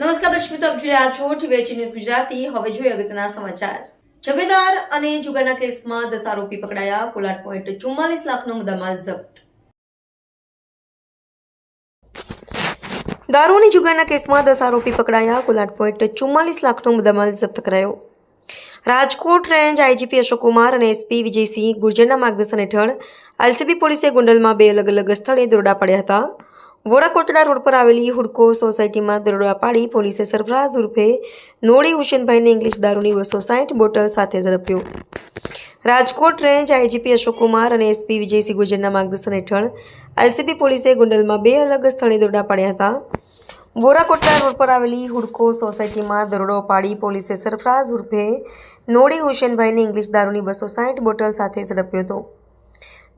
નમસ્કાર દર્શક મિત્રો, આપ રહ્યા છો ટીવી ન્યૂઝ ગુજરાતી. હવે જોઈએ અગત્યના સમાચાર. જવેદાર અને જુગારના કેસમાં દસ આરોપી પકડાયા કુલ આઠ પોઈન્ટ ચુમ્માલીસ લાખનો મુદ્દામાલ જપ્ત. દારૂ અને જુગારના કેસમાં દસ આરોપી પકડાયા કુલ આઠ પોઈન્ટ ચુમ્માલીસ લાખનો મુદ્દામાલ જપ્ત કરાયો. રાજકોટ રેન્જ આઈજીપી અશોક કુમાર અને એસપી વિજયસિંહ ગુર્જરના માર્ગદર્શન હેઠળ એલસીબી પોલીસે ગુંડલમાં બે અલગ અલગ સ્થળે દોરડા પડ્યા હતા. વોરાકોટડા રોડ પર આવેલી હુડકો સોસાયટીમાં દરોડા પાડી પોલીસે સરફરાઝ ઉર્ફે નોડી હુસેનભાઈને ઇંગ્લિશ દારૂની બસો સાઠ બોટલ સાથે ઝડપ્યો. રાજકોટ રેન્જ આઈજીપી અશોક કુમાર અને એસપી વિજયસિંહ ગુજરના માર્ગદર્શન હેઠળ એલસીબી પોલીસે ગુંડલમાં બે અલગ સ્થળે દરોડા પાડ્યા હતા. વોરાકોટના રોડ પર આવેલી હુડકો સોસાયટીમાં દરોડો પાડી પોલીસે સરફરાઝ ઉર્ફે નોડી હુસેનભાઈને ઇંગ્લિશ દારૂની બસો સાઠ બોટલ સાથે ઝડપ્યો હતો.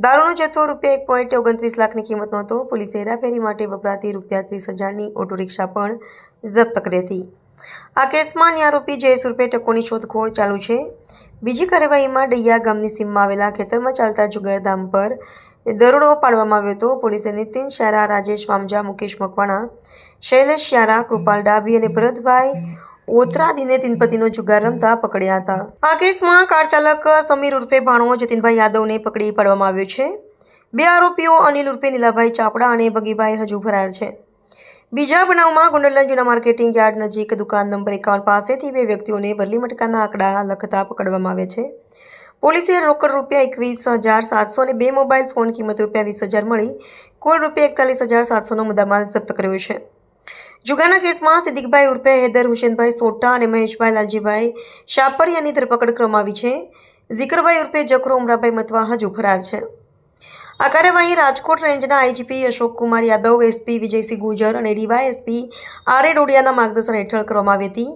દારૂનો જથ્થો રૂપિયા એક પોઈન્ટ ઓગણત્રીસ લાખની કિંમતનો હતો. પોલીસે હેરાફેરી માટે વપરાતી રૂપિયા ત્રીસ હજારની ઓટો રિક્ષા પણ જપ્ત કરી હતી. આ કેસમાં આરોપી જયેશ રૂપે ટકોની શોધખોળ ચાલુ છે. બીજી કાર્યવાહીમાં ડૈયા ગામની સીમમાં આવેલા ખેતરમાં ચાલતા જુગારધામ પર દરોડો પાડવામાં આવ્યો હતો. પોલીસે નીતિન શારા રાજેશ વામજા, મુકેશ મકવાણા, શૈલેષ શારા કૃપાલ ડાભી અને ભરતભાઈ ઓતરાદીને તિનપતિનો જુગાર રમતા પકડ્યા હતા. આ કેસમાં કાર ચાલક સમીર ઉર્ફે ભાણો જતીનભાઈ યાદવને પકડી પાડવામાં આવ્યો છે. બે આરોપીઓ અનિલ ઉર્ફે નીલાભાઈ ચાપડા અને બગીભાઈ હજુ ફરાર છે. બીજા બનાવમાં ગુંડલન જૂના માર્કેટિંગ યાર્ડ નજીક દુકાન નંબર એકાવન પાસેથી બે વ્યક્તિઓને વરલી મટકાના આંકડા લખતા પકડવામાં આવ્યા છે. પોલીસે રોકડ રૂપિયા એકવીસ હજાર સાતસો અને બે મોબાઈલ ફોન કિંમત રૂપિયા વીસ હજાર મળી કુલ રૂપિયા એકતાલીસ હજાર સાતસોનો મુદ્દામાલ જપ્ત કર્યો છે. જુગારના કેસમાં સિદ્દીકભાઈ ઉર્ફે હૈદર હુસેનભાઈ સોટા અને મહેશભાઈ લાલજીભાઈ શાપરિયાની ધરપકડ કરવામાં આવી છે. ઝિકરભાઈ ઉર્ફે જખરો ઉમરાભાઈ મતવા હજુ ફરાર છે. આ કાર્યવાહી રાજકોટ રેન્જના આઈજીપી અશોક કુમાર યાદવ, એસપી વિજયસિંહ ગુજર અને ડીવાયએસપી આર એ ડોડિયાના માર્ગદર્શન હેઠળ કરવામાં આવી હતી.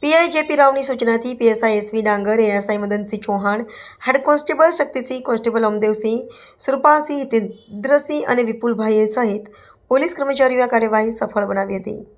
પીઆઈ જેપી રાવની સૂચનાથી PSI SV Dangar, ASI Madansinh Chauhan, head constable Shaktisinh, constable Amdevsinh Surpalsinh Hitendrasinh અને વિપુલભાઈએ સહિત પોલીસ કર્મચારીઓ આ કાર્યવાહી સફળ બનાવી હતી.